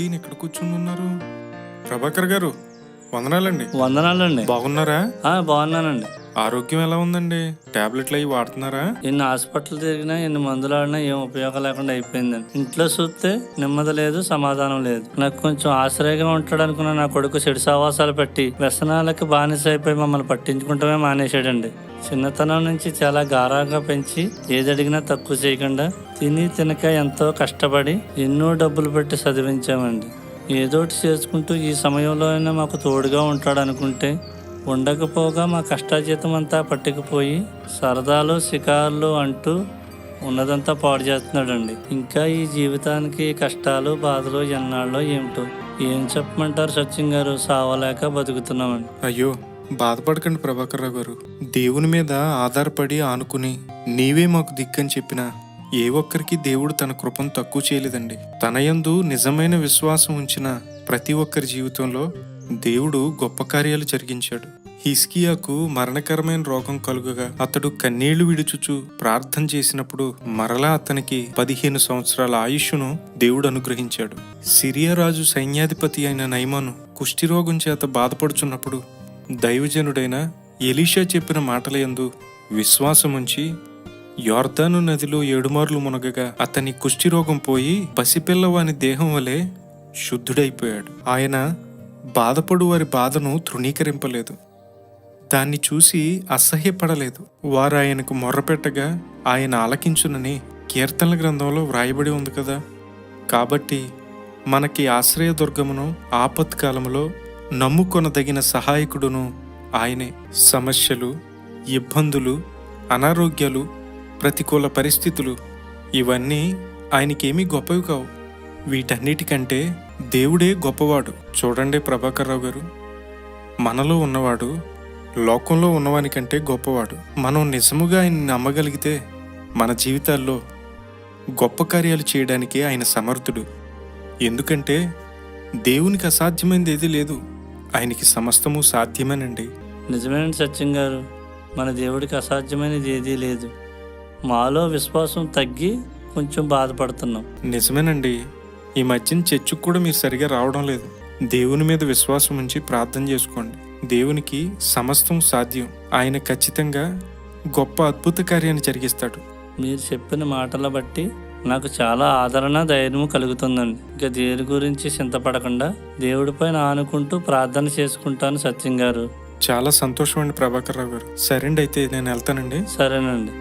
ఈయన ఇక్కడ కూర్చుని ఉన్నారు. ప్రభాకర్ గారు వందనాలండి. వందనాలండి. బాగున్నారా? ఆ, బాగున్నానండి. ఆరోగ్యం ఎలా ఉందండి? టాబ్లెట్లు అవి వాడుతున్నారా? ఎన్ని హాస్పిటల్ తిరిగినా ఎన్ని మందులు ఆడినా ఏం ఉపయోగం లేకుండా అయిపోయిందండి. ఇంట్లో చూస్తే నెమ్మది లేదు సమాధానం లేదు. నాకు కొంచెం ఆశ్రయంగా ఉంటాడనుకున్న నా కొడుకు చెడు సావాసాలు పెట్టి వ్యసనాలకి బానిస అయిపోయి మమ్మల్ని పట్టించుకుంటమే మానేశాడండి. చిన్నతనం నుంచి చాలా గారాగా పెంచి ఏది అడిగినా తక్కువ చేయకుండా తిని తినక ఎంతో కష్టపడి ఎన్నో డబ్బులు పెట్టి చదివించామండి. ఏదోటి చేసుకుంటూ ఈ సమయంలో అయినా మాకు తోడుగా ఉంటాడు అనుకుంటే ఉండకపోగా మా కష్టాజీతం అంతా పట్టుకుపోయి సరదాలు షికార్లు అంటూ ఉన్నదంతా పాడు చేస్తున్నాడండి. ఇంకా ఈ జీవితానికి కష్టాలు బాధలు ఎన్నాళ్ళో ఏమిటో? ఏం చెప్పమంటారు సచిన్ గారు? సావలేక బతుకుతున్నామండి. అయ్యో బాధపడకండి ప్రభాకర్ రావు గారు. దేవుని మీద ఆధారపడి ఆనుకుని నీవే మాకు దిక్కని చెప్పినా ఏ ఒక్కరికి దేవుడు తన కృపను తక్కువ చేయలేదండి. తన యందు నిజమైన విశ్వాసం ఉంచిన ప్రతి ఒక్కరి జీవితంలో దేవుడు గొప్ప కార్యాలు జరిగించాడు. హిస్కియాకు మరణకరమైన రోగం కలుగగా అతడు కన్నీళ్ళు విడుచుచు ప్రార్థన చేసినప్పుడు మరలా అతనికి పదిహేను సంవత్సరాల ఆయుష్ను దేవుడు అనుగ్రహించాడు. సిరియా రాజు సైన్యాధిపతి అయిన నైమాను కుష్ఠిరోగం చేత బాధపడుచున్నప్పుడు దైవజనుడైన ఎలీషా చెప్పిన మాటల యందు విశ్వాసముంచి యోర్దాను నదిలో ఏడుమార్లు మునగగా అతని కుష్ఠిరోగం పోయి పసిపిల్లవాని దేహం వలె శుద్ధుడైపోయాడు. ఆయన బాధపడు వారి బాధను తృణీకరింపలేదు. దాన్ని చూసి అసహ్యపడలేదు. వారు ఆయనకు మొర్రపెట్టగా ఆయన ఆలకించునని కీర్తనల గ్రంథంలో వ్రాయబడి ఉంది కదా. కాబట్టి మనకి ఆశ్రయదుర్గమును ఆపత్కాలములో నమ్ముకొనదగిన సహాయకుడును ఆయనే. సమస్యలు ఇబ్బందులు అనారోగ్యాలు ప్రతికూల పరిస్థితులు ఇవన్నీ ఆయనకేమీ గొప్పవి కావు. వీటన్నిటికంటే దేవుడే గొప్పవాడు. చూడండి ప్రభాకర్ రావు గారు. మనలో ఉన్నవాడు లోకంలో ఉన్నవానికంటే గొప్పవాడు. మనం నిజముగా ఆయన్ని నమ్మగలిగితే మన జీవితాల్లో గొప్ప కార్యాలు చేయడానికి ఆయన సమర్థుడు. ఎందుకంటే దేవునికి అసాధ్యమైనది ఏదీ లేదు. ఆయనకి సమస్తము సాధ్యమేనండి. నిజమేనండి సత్యం గారు. మన దేవుడికి అసాధ్యమైనది ఏదీ లేదు. మాలో విశ్వాసం తగ్గి కొంచెం బాధపడుతున్నాం. నిజమేనండి. ఈ మధ్యన చర్చకు కూడా మీరు సరిగా రావడం లేదు. దేవుని మీద విశ్వాసం ఉంచి ప్రార్థన చేసుకోండి. దేవునికి సమస్తం సాధ్యం. ఆయన ఖచ్చితంగా గొప్ప అద్భుత కార్యాన్ని జరిగిస్తాడు. మీరు చెప్పిన మాటల బట్టి నాకు చాలా ఆదరణ ధైర్యం కలుగుతుందండి. ఇంకా దేని గురించి చింతపడకుండా దేవుడిపైన ఆనుకుంటూ ప్రార్థన చేసుకుంటాను సత్యం గారు. చాలా సంతోషం అండి ప్రభాకర్ రావు గారు. సరే అండి అయితే నేను వెళ్తానండి. సరేనండి.